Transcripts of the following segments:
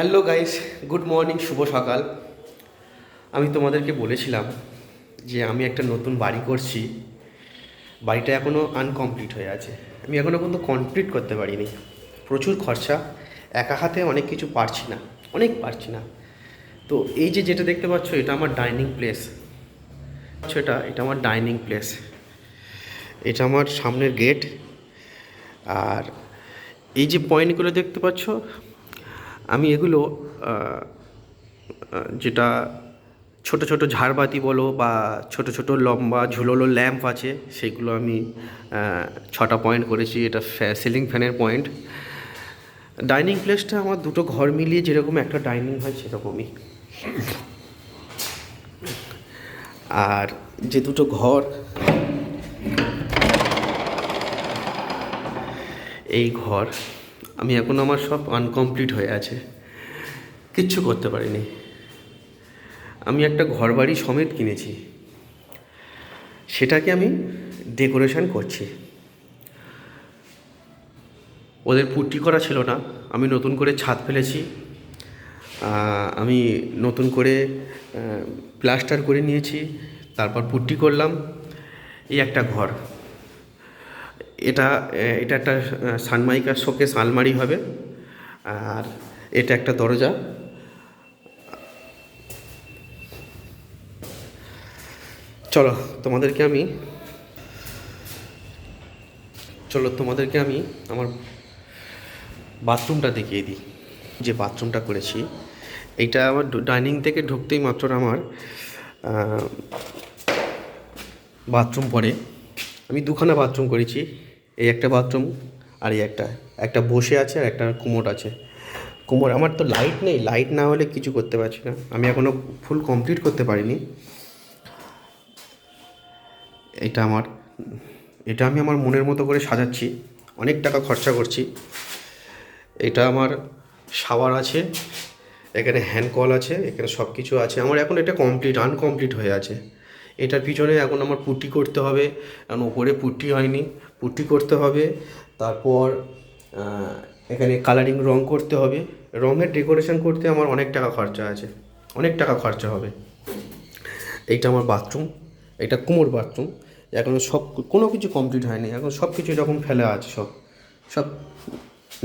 Hello guys good morning শুভ সকাল. আমি তোমাদেরকে বলেছিলাম যে আমি একটা নতুন বাড়ি করছি। বাড়িটা এখনও আনকমপ্লিট হয়ে আছে। আমি এখনও কিন্তু কমপ্লিট করতে পারিনি। প্রচুর খরচা। একা হাতে অনেক কিছু পারছি না। অনেক পারছি না। তো এই যে যেটা দেখতে পাচ্ছ, এটা আমার ডাইনিং প্লেস এটা এটা আমার ডাইনিং প্লেস এটা আমার সামনের গেট আর এই যে পয়েন্টগুলো দেখতে পাচ্ছ আমি এগুলো যেটা ছোট ছোট ঝাড়বাতি বলো বা ছোট ছোট লম্বা ঝুলোলো ল্যাম্প আছে, সেগুলো আমি ছটা পয়েন্ট করেছি, এটা সিলিং ফ্যানের পয়েন্ট ডাইনিং প্লেসটা আমার দুটো ঘর মিলিয়ে যেরকম একটা ডাইনিং হয় সেরকমই। আর যে দুটো ঘর, এই ঘর আমি এখন আমার সব আনকমপ্লিট হয়ে আছে। কিচ্ছু করতে পারিনি। আমি একটা ঘর বাড়ি সমেত কিনেছি। সেটাকে আমি ডেকোরেশন করছি। ওদের পুট্টি করা ছিল না। আমি নতুন করে ছাদ ফেলেছি। আমি নতুন করে প্লাস্টার করে নিয়েছি। তারপর পুট্টি করলাম। এই একটা ঘর। এটা এটা একটা সানমাইকার শোকেস আলমারি হবে। আর এটা একটা দরজা। চলো, তোমাদেরকে আমি, চলো তোমাদেরকে আমি আমার বাথরুমটা দেখিয়ে দিই। যে বাথরুমটা করেছি, এইটা আমার ডাইনিং থেকে ঢুকতেই মাত্র আমার বাথরুম পড়ে। আমি দুখানা বাথরুম করেছি। এই একটা বাথরুম আর এই একটা। একটা বসে আছে আর একটা কুমোট আছে। কুমোর, আমার তো লাইট নেই। লাইট না হলে কিছু করতে পারছি না। আমি এখনও ফুল কমপ্লিট করতে পারিনি। এটা আমার, এটা আমি আমার মনের মতো করে সাজাচ্ছি। অনেক টাকা খরচা করছি। এটা আমার শাওয়ার আছে, এখানে হ্যান্ড কল আছে, এখানে সব কিছু আছে। আমার এখন এটা কমপ্লিট আনকমপ্লিট হয়ে আছে। এটার পিছনে এখন আমার পুট্টি করতে হবে। এখন ওপরে পুট্টি হয়নি পুট্টি করতে হবে। তারপর এখানে কালারিং রং করতে হবে। রঙের ডেকোরেশন করতে আমার অনেক টাকা খরচা আছে, অনেক টাকা খরচা হবে। এইটা আমার বাথরুম এটা কুমোর বাথরুম এখন সব, কোনো কিছু কমপ্লিট হয়নি। এখন সব কিছু এরকম ফেলা আছে সব সব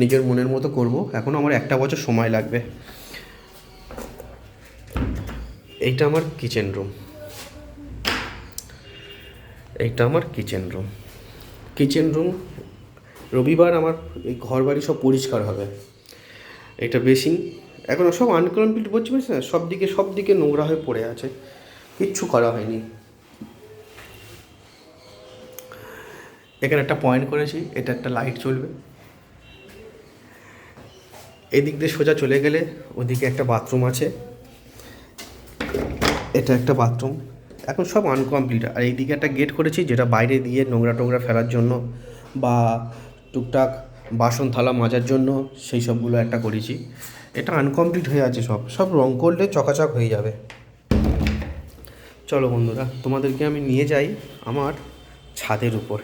নিজের মনের মতো করব। এখন আমার একটা বছর সময় লাগবে। এইটা আমার কিচেন রুম এইটা আমার কিচেন রুম কিচেন রুম রবিবার আমার এই ঘর বাড়ি সব পরিষ্কার হবে। এটা বেসিন এখন সব আনকমপ্লিট বলছি বুঝছি না সব দিকে সব দিকে নোংরা হয়ে পড়ে আছে। কিচ্ছু করা হয়নি। এখানে একটা পয়েন্ট করেছি, এটা একটা লাইট চলবে। এদিক দিয়ে সোজা চলে গেলে ওদিকে একটা বাথরুম আছে। এটা একটা বাথরুম এখন সব আনকমপ্লিট আর এইদিকে একটা গেট করেছি যেটা বাইরে দিয়ে নোংরা টোংরা ফেলার জন্য বা টুকটাক বাসন থালা মাজার জন্য সেই সবগুলো একটা করেছি। এটা আনকমপ্লিট হয়ে আছে সব। সব রং করলে চকাচক হয়ে যাবে। চলো বন্ধুরা, তোমাদেরকে আমি নিয়ে যাই আমার ছাদের উপর।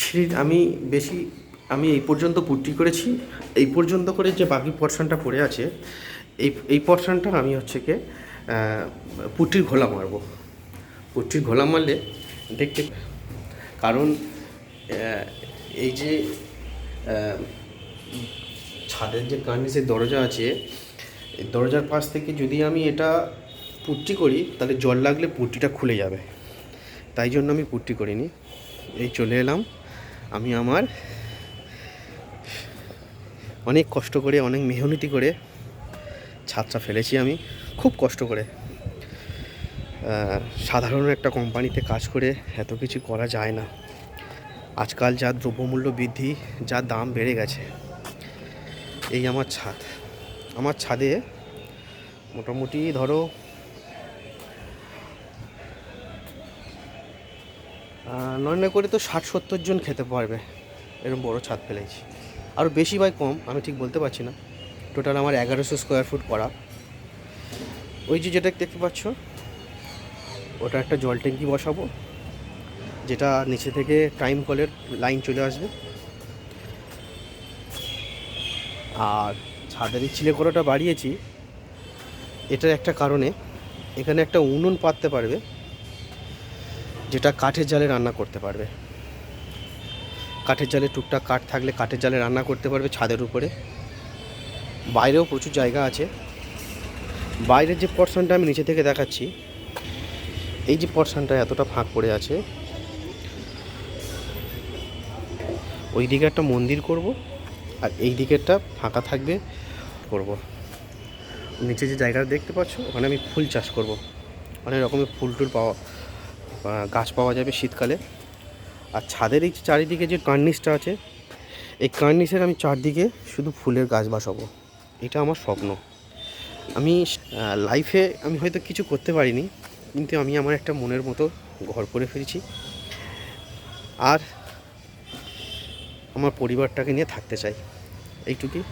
সিঁড়ি আমি বেশি, আমি এই পর্যন্ত পুট্টি করেছি। এই পর্যন্ত করে যে বাকি পোর্শনটা পড়ে আছে, এই এই পোর্শনটা আমি হচ্ছে কি পুট্টির ঘোলা মারবো। পুট্টির ঘোলা মারলে দেখতে কারণ এই যে ছাদের যে কার্নিসের দরজা আছে দরজার পাশ থেকে যদি আমি এটা পুট্টি করি, তাহলে জল লাগলে পুট্টিটা খুলে যাবে। তাই জন্য আমি পুট্টি করিনি। এই চলে এলাম। আমি আমার অনেক কষ্ট করে, অনেক মেহনতি করে ছাদটা ফেলেছি আমি। খুব কষ্ট করে। সাধারণ একটা কোম্পানিতে কাজ করে এত কিছু করা যায় না। আজকাল যা দ্রব্যমূল্য বৃদ্ধি, যা দাম বেড়ে গেছে, এই আমার ছাদ। আমার ছাদে মোটামুটি ধরো নয় করে তো ষাট সত্তর জন খেতে পারবে। এরকম বড় ছাদ ফেলেছি। আরও বেশি বাই কম, আমি ঠিক বলতে পারছি না। টোটাল আমার এগারোশো স্কোয়ার ফুট করা। ওই যে যেটা দেখতে পাচ্ছ, ওটা একটা জল ট্যাঙ্কি বসাবো, যেটা নিচে থেকে টাইম কলের লাইন চলে আসবে। আর ছাদের চিলে করাটা বাড়িয়েছি, এটার একটা কারণে এখানে একটা উনুন পাততে পারবে, যেটা কাঠের জালে রান্না করতে পারবে। কাঠের জালে টুকটাক কাঠ থাকলে কাঠের জালে রান্না করতে পারবে ছাদের উপরে। বাইরেও প্রচুর জায়গা আছে। বাইরের যে পর্শনটা আমি নিচে থেকে দেখাচ্ছি, এই যে পর্শনটা এতটা ফাঁক পড়ে আছে। ওই দিকে একটা মন্দির করব আর এই দিকেরটা ফাঁকা থাকবে করব। নিচে যে জায়গাটা দেখতে পাচ্ছ, ওখানে আমি ফুল চাষ করব। অনেক রকমের ফুল টুল পাওয়া গাছ পাওয়া যাবে শীতকালে। আর ছাদের এই চারিদিকে যে কার্নিসটা আছে, এই কার্নিসের আমি চারদিকে শুধু ফুলের গাছ বসাবো। এটা আমার স্বপ্ন। আমি লাইফে আমি হয়তো কিছু করতে পারিনি, কিন্তু আমি আমার একটা মনের মতো ঘর করে ফেলেছি আর আমার পরিবারটাকে নিয়ে থাকতে চাই। এইটুকুই।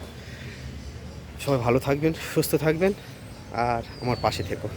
সবাই ভালো থাকবেন, সুস্থ থাকবেন, আর আমার পাশে থেকো।